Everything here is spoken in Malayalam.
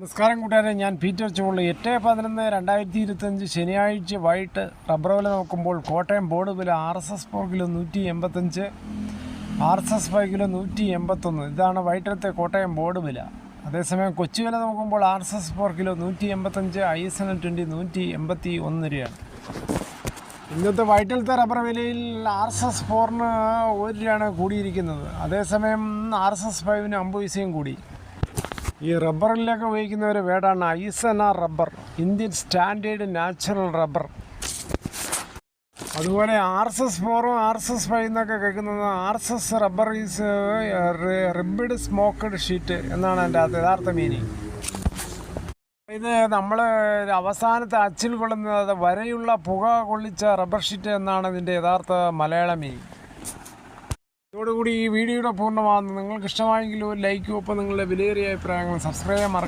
നമസ്കാരം കൂട്ടുകാരെ ഞാൻ പീറ്റർ ചോളി എട്ട് പതിനൊന്ന് രണ്ടായിരത്തി ഇരുപത്തഞ്ച് ശനിയാഴ്ച വൈകിട്ട് റബ്ബർ വില നോക്കുമ്പോൾ കോട്ടയം ബോർഡ് വില R S S four kilo നൂറ്റി എൺപത്തഞ്ച് R S S five kilo നൂറ്റി എൺപത്തൊന്ന് ഇതാണ് വൈകിട്ടത്തെ കോട്ടയം ബോർഡ് വില. അതേസമയം കൊച്ചു വില നോക്കുമ്പോൾ R S S four kilo നൂറ്റി എൺപത്തഞ്ച് I S N L twenty നൂറ്റി എൺപത്തി ഒന്ന് രൂപയാണ്. ഇന്നത്തെ വൈകിട്ടത്തെ റബ്ബർ വിലയിൽ ആർ എസ് എസ് ഫോറിന് ഒരു രൂപയാണ് കൂടിയിരിക്കുന്നത്. അതേസമയം ആർ എസ് എസ് ഫൈവിന് അമ്പത് പൈസയും കൂടി. ഈ റബ്ബറിലൊക്കെ ഉപയോഗിക്കുന്ന ഒരു വേടാണ്. ഐസന rubber. Indian standard natural rubber. അതുപോലെ ആർ എസ് എസ് ഫോറും ആർ എസ് എസ് ഫൈവ് എന്നൊക്കെ കേൾക്കുന്നത് R S S rubber is ribbed smoked sheet എന്നാണ് എന്റെ യഥാർത്ഥ മീനിങ് ഇത് നമ്മൾ അവസാനത്തെ അച്ചിൽ കൊള്ളുന്നത് വരെയുള്ള പുക കൊള്ളിച്ച റബ്ബർ ഷീറ്റ് എന്നാണ് ഇതിന്റെ യഥാർത്ഥ മലയാള മീനിങ് ഇതോടുകൂടി ഈ വീഡിയോയുടെ പൂർണമാകുന്നു നിങ്ങൾക്ക് ഇഷ്ടമായെങ്കിൽ ഒരു ലൈക്കും ഒപ്പം നിങ്ങളുടെ വിലയേറിയ അഭിപ്രായങ്ങൾ സബ്സ്ക്രൈബ് ചെയ്യാൻ